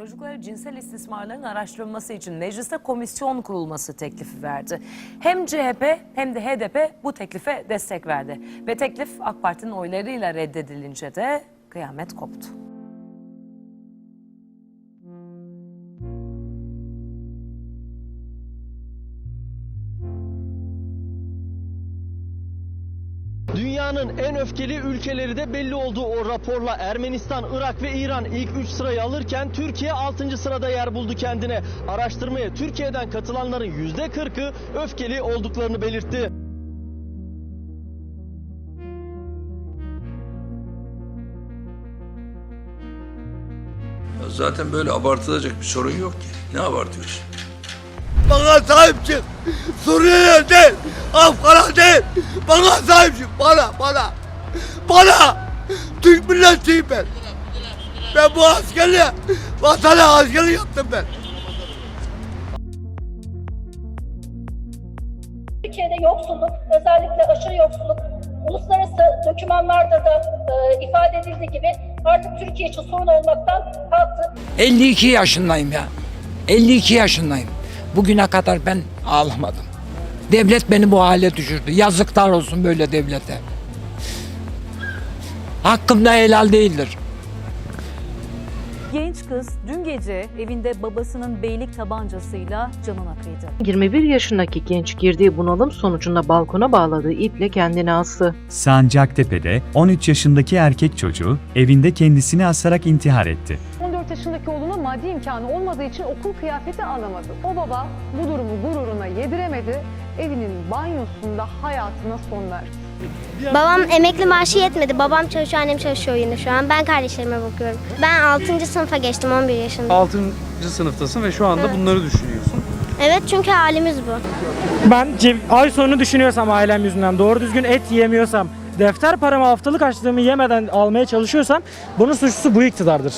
çocuklara cinsel istismarların araştırılması için mecliste komisyon kurulması teklifi verdi. Hem CHP hem de HDP bu teklife destek verdi. Ve teklif AK Parti'nin oylarıyla reddedilince de kıyamet koptu. Dünyanın en öfkeli ülkeleri de belli oldu o raporla. Ermenistan, Irak ve İran ilk 3 sırayı alırken Türkiye 6. sırada yer buldu kendine. Araştırmaya Türkiye'den katılanların %40'ı öfkeli olduklarını belirtti. Ya Zaten böyle abartılacak bir sorun yok ki. Ne abartıyorsun? Bana sahip çık. Suriye'ye değil, Afgan'a değil. Bana sahip çık. Bana, bana. Bana. Türk milletçiyim ben. Ben bu askerliğe, vatana askerlik yaptım ben. Türkiye'de yoksulluk, özellikle aşırı yoksulluk, uluslararası dokümanlarda da e, ifade edildiği gibi artık Türkiye için sorun olmaktan kalktı. 52 yaşındayım ya. 52 yaşındayım. Bugüne kadar ben ağlamadım. Devlet beni bu hale düşürdü. Yazıklar olsun böyle devlete. Hakkımda helal değildir. Genç kız dün gece evinde babasının beylik tabancasıyla canına kıydı. 21 yaşındaki genç girdiği bunalım sonucunda balkona bağladığı iple kendini astı. Sancaktepe'de 13 yaşındaki erkek çocuğu evinde kendisini asarak intihar etti. 14 yaşındaki oğluna maddi imkanı olmadığı için okul kıyafeti alamadı. O baba bu durumu gururuna yediremedi. Evinin banyosunda hayatına son verdi. Babam emekli maaşı yetmedi. Babam çalışıyor, annem çalışıyor yine şu an. Ben kardeşlerime bakıyorum. Ben 6. sınıfa geçtim 11 yaşında. 6. sınıftasın ve şu anda bunları düşünüyorsun. Evet çünkü halimiz bu. Ben ay sonu düşünüyorsam ailem yüzünden doğru düzgün et yiyemiyorsam defter paramı haftalık açlığımı yemeden almaya çalışıyorsam bunun suçlusu bu iktidardır.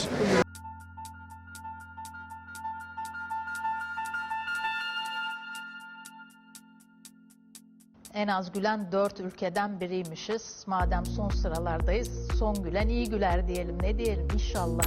En az gülen dört ülkeden biriymişiz. Madem son sıralardayız, son gülen iyi güler diyelim. Ne diyelim inşallah.